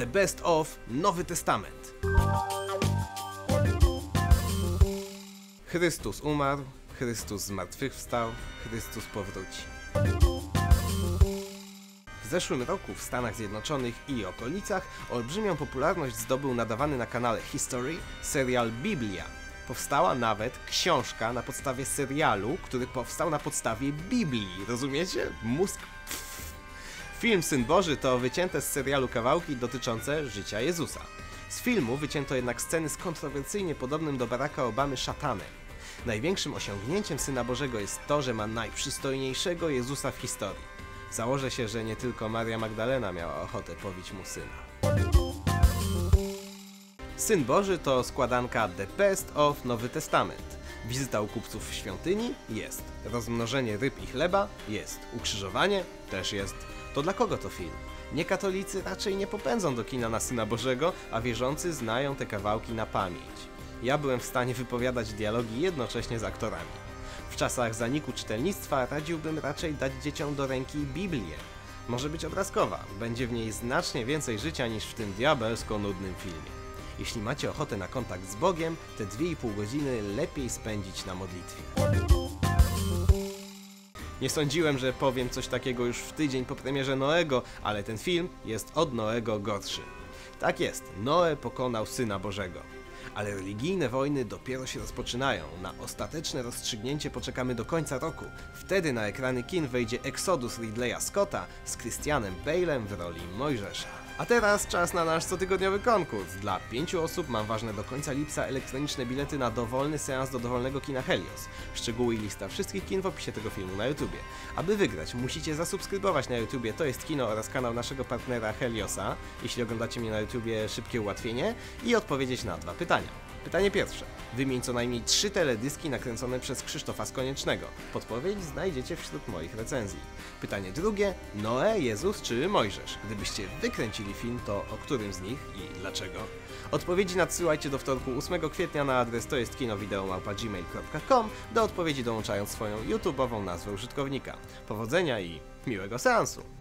The Best of Nowy Testament. Chrystus umarł, Chrystus zmartwychwstał, Chrystus powróci. W zeszłym roku w Stanach Zjednoczonych i okolicach olbrzymią popularność zdobył nadawany na kanale History serial Biblia. Powstała nawet książka na podstawie serialu, który powstał na podstawie Biblii. Rozumiecie? Mózg. Film Syn Boży to wycięte z serialu kawałki dotyczące życia Jezusa. Z filmu wycięto jednak sceny z kontrowersyjnie podobnym do Baracka Obamy szatanem. Największym osiągnięciem Syna Bożego jest to, że ma najprzystojniejszego Jezusa w historii. Założę się, że nie tylko Maria Magdalena miała ochotę powić mu syna. Syn Boży to składanka The Best of Nowy Testament. Wizyta u kupców w świątyni? Jest. Rozmnożenie ryb i chleba? Jest. Ukrzyżowanie? Też jest. To dla kogo to film? Niekatolicy raczej nie popędzą do kina na Syna Bożego, a wierzący znają te kawałki na pamięć. Ja byłem w stanie wypowiadać dialogi jednocześnie z aktorami. W czasach zaniku czytelnictwa radziłbym raczej dać dzieciom do ręki Biblię. Może być obrazkowa, będzie w niej znacznie więcej życia niż w tym diabelsko nudnym filmie. Jeśli macie ochotę na kontakt z Bogiem, te 2,5 godziny lepiej spędzić na modlitwie. Nie sądziłem, że powiem coś takiego już w tydzień po premierze Noego, ale ten film jest od Noego gorszy. Tak jest, Noe pokonał Syna Bożego. Ale religijne wojny dopiero się rozpoczynają. Na ostateczne rozstrzygnięcie poczekamy do końca roku. Wtedy na ekrany kin wejdzie Exodus Ridleya Scotta z Christianem Bale'em w roli Mojżesza. A teraz czas na nasz cotygodniowy konkurs. Dla pięciu osób mam ważne do końca lipca elektroniczne bilety na dowolny seans do dowolnego kina Helios. Szczegóły i lista wszystkich kin w opisie tego filmu na YouTubie. Aby wygrać, musicie zasubskrybować na YouTubie To jest Kino oraz kanał naszego partnera Heliosa, jeśli oglądacie mnie na YouTubie Szybkie Ułatwienie, i odpowiedzieć na dwa pytania. Pytanie pierwsze. Wymień co najmniej trzy teledyski nakręcone przez Krzysztofa Skoniecznego. Podpowiedź znajdziecie wśród moich recenzji. Pytanie drugie. Noe, Jezus czy Mojżesz? Gdybyście wykręcili film, to o którym z nich i dlaczego? Odpowiedzi nadsyłajcie do wtorku 8 kwietnia na adres to jest kinowideomałpa.gmail.com do odpowiedzi dołączając swoją YouTube'ową nazwę użytkownika. Powodzenia i miłego seansu!